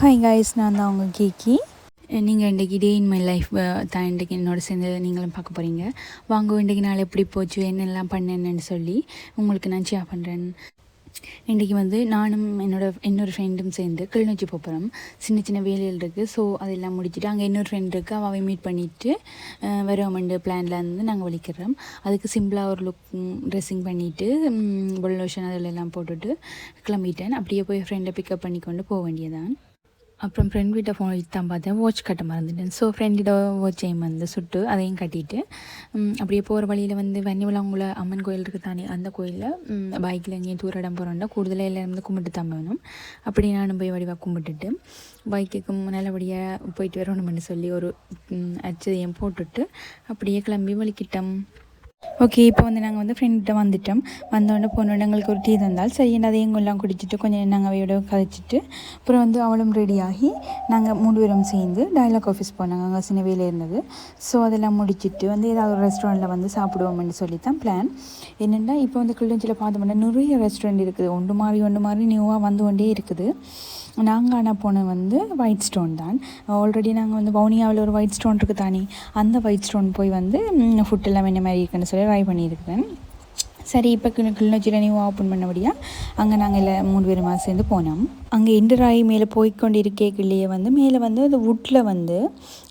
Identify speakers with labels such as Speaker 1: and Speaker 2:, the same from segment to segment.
Speaker 1: Hi guys நான் தான் அவங்க கேக்கி நீங்கள் இன்றைக்கி டே இன் மை லைஃப் தான் இன்றைக்கி என்னோட சேர்ந்து நீங்களும் பார்க்க போகிறீங்க வாங்க இன்றைக்கு நாள் எப்படி போச்சு? என்னெல்லாம் பண்ணேன்னு சொல்லி உங்களுக்கு நான் ஷேர் பண்ணுறேன் இன்றைக்கி வந்து நானும் என்னோட இன்னொரு ஃப்ரெண்டும் சேர்ந்து கிளிநொச்சி போகிறோம் சின்ன சின்ன வேலைகள் இருக்குது ஸோ அதெல்லாம் முடிச்சுட்டு அங்கே இன்னொரு ஃப்ரெண்ட் இருக்குது அவாவை மீட் பண்ணிவிட்டு வருவோம்ண்டு பிளானில் இருந்து நாங்கள் வலிக்கிறோம். அதுக்கு சிம்பிளாக ஒரு லுக் ட்ரெஸ்ஸிங் பண்ணிவிட்டு பொல்லோஷன் அதில் எல்லாம் போட்டுட்டு கிளம்பிட்டேன். அப்படியே போய் ஃப்ரெண்டை பிக்கப் பண்ணி கொண்டு போக வேண்டியதான் அப்புறம் ஃப்ரெண்ட் வீட்டை ஃபோன் எடுத்து தான் பார்த்தேன். வாட்ச் கட்ட மறந்துட்டேன். ஸோ ஃப்ரெண்டிட வாட்ச் எய்ம் வந்து சுட்டு அதையும் கட்டிட்டு அப்படியே போகிற வழியில் வந்து வன்னிவலாங்குள அம்மன் கோயில் இருக்குது தானே அந்த கோயிலில் பைக்கில் எங்கேயும் தூர இடம் போகிறோம்னா கூடுதலாக எல்லாரும் வந்து கும்பிட்டு தான் வேணும் அப்படி நானும் போய் வடிவாக கும்பிட்டுட்டு பைக்குக்கும் நல்லபடியாக போயிட்டு வரணும்னு சொல்லி ஒரு அச்சதையும் போட்டுட்டு அப்படியே கிளம்பி வலிக்கிட்டோம் ஓகே இப்போ வந்து நாங்கள் வந்து ஃப்ரெண்ட்ட வந்துட்டோம். வந்தோடனே பொண்ணோட எங்களுக்கு ஒரு டீ தந்தால் சரி அதையும் எல்லாம் குடிச்சிட்டு கொஞ்சம் நாங்கள் அவையோட கதைச்சிட்டு அப்புறம் வந்து அவளும் ரெடியாகி நாங்கள் மூணு பேரும் சேர்ந்து டைலாக் ஆஃபீஸ் போனாங்க. அங்கே சின்ன வேலை இருந்தது. ஸோ அதெல்லாம் முடிச்சிட்டு வந்து ஏதாவது ஒரு ரெஸ்டாரண்ட்டில் வந்து சாப்பிடுவோம்னு சொல்லி தான் பிளான் என்னென்னா இப்போ வந்து கிளிநொச்சியில் பார்த்தோம்னா நிறைய ரெஸ்டாரண்ட் இருக்குது. ஒன்று மாறி ஒன்று மாறி நியூவாக வந்து கொண்டே இருக்குது. நாங்கள் ஆனால் போன வந்து ஒயிட் ஸ்டோன் தான். ஆல்ரெடி நாங்கள் வந்து வவுனியாவில் ஒரு ஒயிட் ஸ்டோன் இருக்குது தானே அந்த ஒயிட் ஸ்டோன் போய் வந்து ஃபுட் எல்லாம் என்ன மாதிரி இருக்குன்னு சொல்லி ட்ரை பண்ணியிருக்கேன். சரி இப்போ கிளி கிளிநொச்சியில் ஓப்பன் பண்ணபடியாக அங்கே நாங்கள் இல்லை மூணு பேருமா சேர்ந்து போனோம். அங்கே இண்டராயி மேலே போய்க்கொண்டு இருக்கேக்குள்ளேயே வந்து மேலே வந்து அந்த வுட்டில் வந்து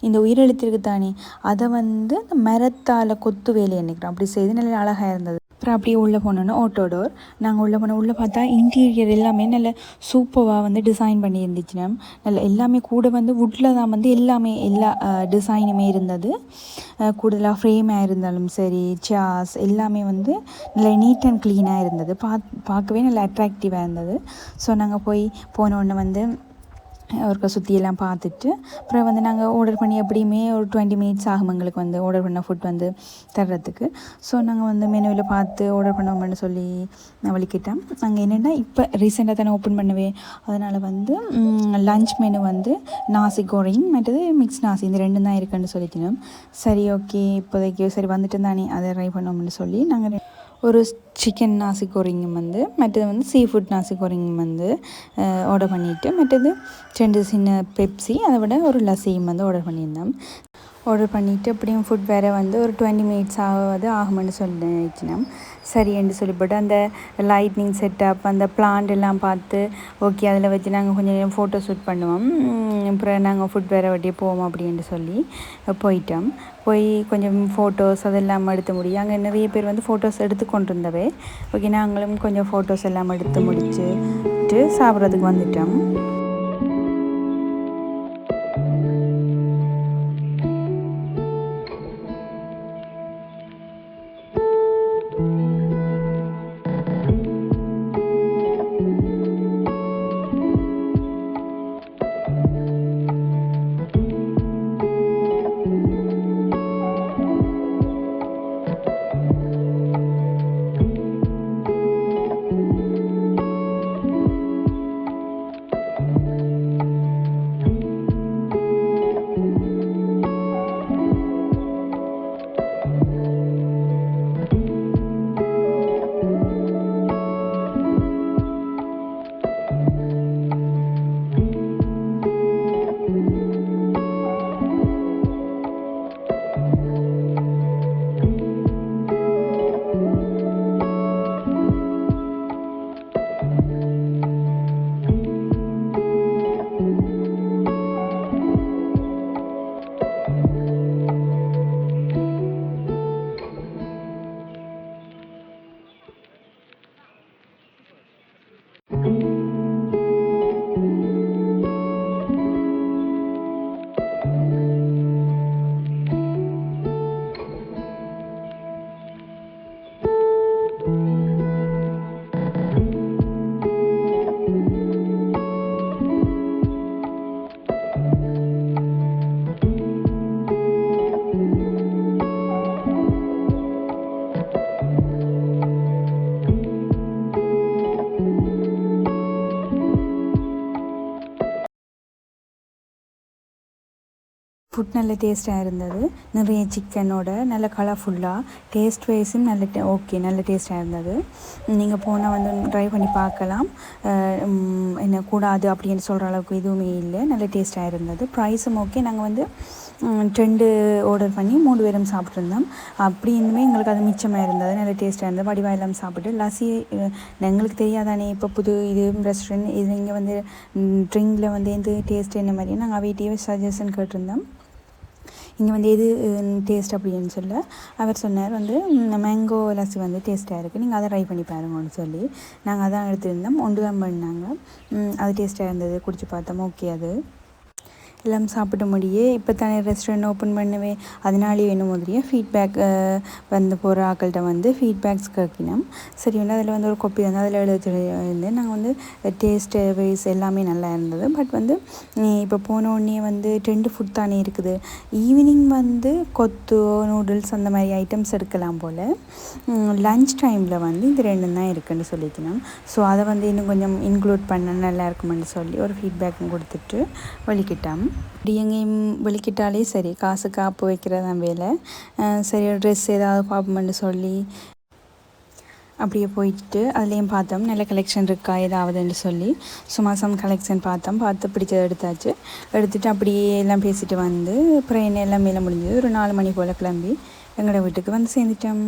Speaker 1: இந்த உயிரெழுத்திருக்கு தானே அதை வந்து அந்த மரத்தால் கொத்து வேலையை நினைக்கிறோம் அப்படி செய்து நல்ல அழகாக இருந்தது. அப்புறம் அப்படியே உள்ளே போனோன்னா ஆட்டோ டோர் நாங்கள் உள்ளே போனோம் உள்ளே பார்த்தா இன்டீரியர் எல்லாமே நல்ல சூப்பராக வந்து டிசைன் பண்ணியிருந்துச்சு மேம் நல்ல எல்லாமே கூட வந்து வுட்டில் தான் வந்து எல்லாமே எல்லா டிசைனுமே இருந்தது. கூடுதலாக ஃப்ரேமாக இருந்தாலும் சரி சாஸ் எல்லாமே வந்து நல்ல நீட் அண்ட் க்ளீனாக இருந்தது. பா பார்க்கவே நல்ல அட்ராக்டிவாக இருந்தது. ஸோ நாங்கள் போய் போன வந்து ஒருக்க சுற்றியெல்லாம் பார்த்துட்டு அப்புறம் வந்து நாங்கள் ஆர்டர் பண்ணி எப்படியுமே ஒரு டுவெண்ட்டி மினிட்ஸ் ஆகும் எங்களுக்கு வந்து ஆர்டர் பண்ண ஃபுட் வந்து தர்றதுக்கு. ஸோ நாங்கள் வந்து மெனுவில் பார்த்து ஆர்டர் பண்ணோம்னு சொல்லி நான் வலிக்கிட்டேன் நாங்கள் என்னென்னா இப்போ ரீசெண்டாக தானே ஓப்பன் பண்ணுவேன் அதனால் வந்து லஞ்ச் மெனு வந்து நாசி கோரிங் மற்றது மிக்ஸ் நாசி இந்த ரெண்டும் தான் இருக்குன்னு சொல்லிக்கணும். சரி ஓகே இப்போதைக்கு சரி வந்துட்டு தானே அதை ட்ரை பண்ணோம்னு சொல்லி நாங்கள் ஒரு சிக்கன் நாசி கோரிங்கும் வந்து மற்றது வந்து சீ ஃபுட் நாசி கோரிங்கும் வந்து ஆர்டர் பண்ணிவிட்டு மற்றது ரெண்டு சின்ன பெப்சி அதை விட ஒரு லஸ்ஸியும் வந்து ஆர்டர் பண்ணியிருந்தோம். ஆர்டர் பண்ணிவிட்டு அப்படியும் ஃபுட் வேறு வந்து ஒரு டுவெண்ட்டி மினிட்ஸ் ஆகாது ஆகும்னு சொல்லிச்சினோம் சரி என்று சொல்லிப்போட்டு அந்த லைட்னிங் செட்டப் அந்த பிளான்ட் எல்லாம் பார்த்து ஓகே அதில் வச்சு நாங்கள் கொஞ்சம் நேரம் ஃபோட்டோ ஷூட் பண்ணுவோம். அப்புறம் நாங்கள் ஃபுட் வேறு வட்டியே போவோம் அப்படின்னு சொல்லி போயிட்டோம். போய் கொஞ்சம் ஃபோட்டோஸ் அதெல்லாம் எடுத்து முடியும் அங்கே நிறைய பேர் வந்து ஃபோட்டோஸ் எடுத்து கொண்டு இருந்தவே ஓகே நாங்களும் கொஞ்சம் ஃபோட்டோஸ் எல்லாம் எடுத்து முடிச்சுட்டு சாப்பிட்றதுக்கு வந்துட்டோம். ஃபுட் நல்ல டேஸ்ட்டாக இருந்தது. நிறைய சிக்கனோட நல்ல கலர்ஃபுல்லாக டேஸ்ட் வைஸும் நல்ல டே ஓகே நல்ல டேஸ்ட்டாக இருந்தது. நீங்கள் போனால் வந்து ட்ரை பண்ணி பார்க்கலாம். என்ன கூடாது அப்படின்னு சொல்கிற அளவுக்கு எதுவுமே இல்லை. நல்ல டேஸ்ட்டாக இருந்தது. ப்ரைஸும் ஓகே நாங்கள் வந்து ரெண்டு ஆர்டர் பண்ணி மூணு பேரும் சாப்பிட்ருந்தோம் அப்படி இருந்துமே எங்களுக்கு அது மிச்சமாக இருந்தது. நல்ல டேஸ்ட்டாக இருந்தது. வடிவாக எல்லாம் சாப்பிட்டு லஸ்ஸி எங்களுக்கு தெரியாதானே இப்போ புது இது ரெஸ்டாரண்ட் இது இங்கே வந்து ட்ரிங்கில் வந்து எந்த டேஸ்ட் என்ன மாதிரி நாங்கள் அவைகிட்டே சஜஷன் கேட்டிருந்தோம். இங்கே வந்து எது டேஸ்ட் அப்படின்னு சொல்ல அவர் சொன்னார் வந்து மேங்கோ லஸ்ஸி வந்து டேஸ்ட்டாக இருக்குது நீங்கள் அதை ட்ரை பண்ணி பாருங்கன்னு சொல்லி. நாங்கள் அதான் எடுத்துருந்தோம். ஒன்று தான் பண்ணாங்க. அது டேஸ்ட்டாக இருந்தது. குடிச்சு பார்த்தோம். ஓகே அது. எல்லாம் சாப்பிட முடியே இப்போ தானே ரெஸ்டாரண்ட் ஓப்பன் பண்ணுவேன். அதனாலேயே என்ன மாதிரியே ஃபீட்பேக் வந்து போகிற ஆக்கள்கிட்ட வந்து ஃபீட்பேக்ஸ் கேட்கினோம். சரி வந்து அதில் வந்து ஒரு கொப்பி வந்து அதில் எழுதி இருந்து நாங்கள் வந்து டேஸ்ட்டு வைஸ் எல்லாமே நல்லா இருந்தது. பட் வந்து இப்போ போன உடனே வந்து ரெண்டு ஃபுட் தானே இருக்குது. ஈவினிங் வந்து கொத்து நூடுல்ஸ் அந்த மாதிரி ஐட்டம்ஸ் எடுக்கலாம் போல். லஞ்ச் டைமில் வந்து இது ரெண்டும் தான் இருக்குன்னு சொல்லிக்கணும் ஸோ அதை வந்து இன்னும் கொஞ்சம் இன்க்ளூட் பண்ண நல்லா இருக்குமென்னு சொல்லி ஒரு ஃபீட்பேக்கும் கொடுத்துட்டு வழிக்கிட்டோம். இப்படி எங்கேயும் வெளிக்கிட்டாலே சரி. காசு காப்பு வைக்கிறதான் வேலை. சரி ட்ரெஸ் ஏதாவது பார்ப்போம்னு சொல்லி அப்படியே போயிட்டு அதுலேயும் பார்த்தோம். நல்ல கலெக்ஷன் இருக்கா? ஏதாவதுன்னு சொல்லி. சும்மா சம் கலெக்ஷன் பார்த்தோம். பார்த்து பிடிச்சதை எடுத்தாச்சு. எடுத்துட்டு அப்படியே எல்லாம் பேசிட்டு வந்து அப்புறம் என்ன எல்லாம் மேலே முடிஞ்சது? ஒரு நாலு மணி போல் கிளம்பி எங்களோட வீட்டுக்கு வந்து சேர்ந்துட்டோம்.